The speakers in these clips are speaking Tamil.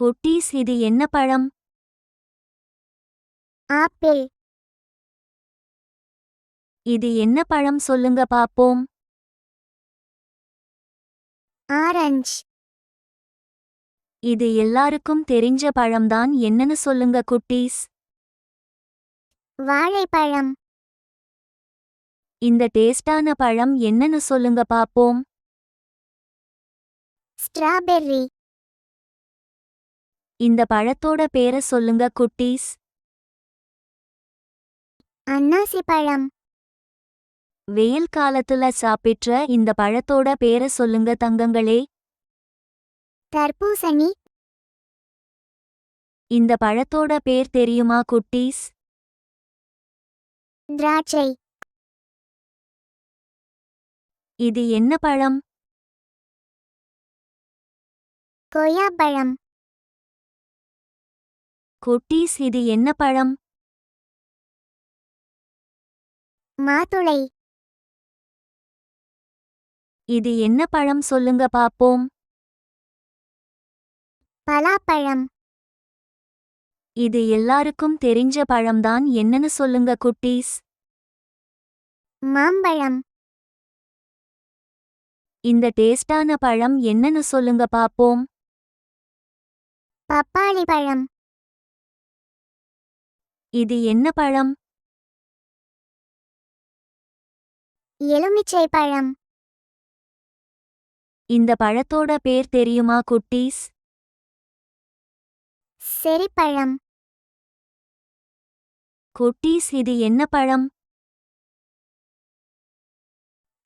குட்டீஸ் இது என்ன பழம்? ஆப்பிள். இது என்ன பழம் சொல்லுங்க பாப்போம். ஆரஞ்சு. இது எல்லாருக்கும் தெரிஞ்ச பழம்தான் என்னன்னு சொல்லுங்க குட்டீஸ். வாழைப்பழம். இந்த டேஸ்டான பழம் என்னன்னு சொல்லுங்க பாப்போம். ஸ்ட்ராபெர்ரி. இந்த பழத்தோட பேர சொல்லுங்க குட்டீஸ். அன்னாசி பழம். வெயில் காலத்துல சாப்பிட்ற இந்த பழத்தோட பேர சொல்லுங்க தங்கங்களே. தர்பூசணி. இந்த பழத்தோட பேர் தெரியுமா குட்டீஸ்? திராட்சை. இது என்ன பழம்? கொய்யாப்பழம். குட்டீஸ் இது என்ன பழம்? மாதுளை. இது என்ன பழம் சொல்லுங்க பாப்போம். பலாப்பழம். இது எல்லாருக்கும் தெரிஞ்ச பழம்தான் என்னன்னு சொல்லுங்க குட்டீஸ். மாம்பழம். இந்த டேஸ்டான பழம் என்னன்னு சொல்லுங்க பாப்போம். பப்பாளி பழம். இது என்ன பழம்? எலுமிச்சை பழம். இந்த பழத்தோட பேர் தெரியுமா குட்டீஸ்? செரிப்பழம். குட்டீஸ் இது என்ன பழம்?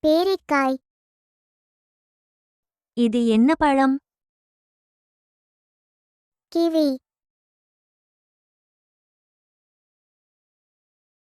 பேரிக்காய். இது என்ன பழம்? கிவி.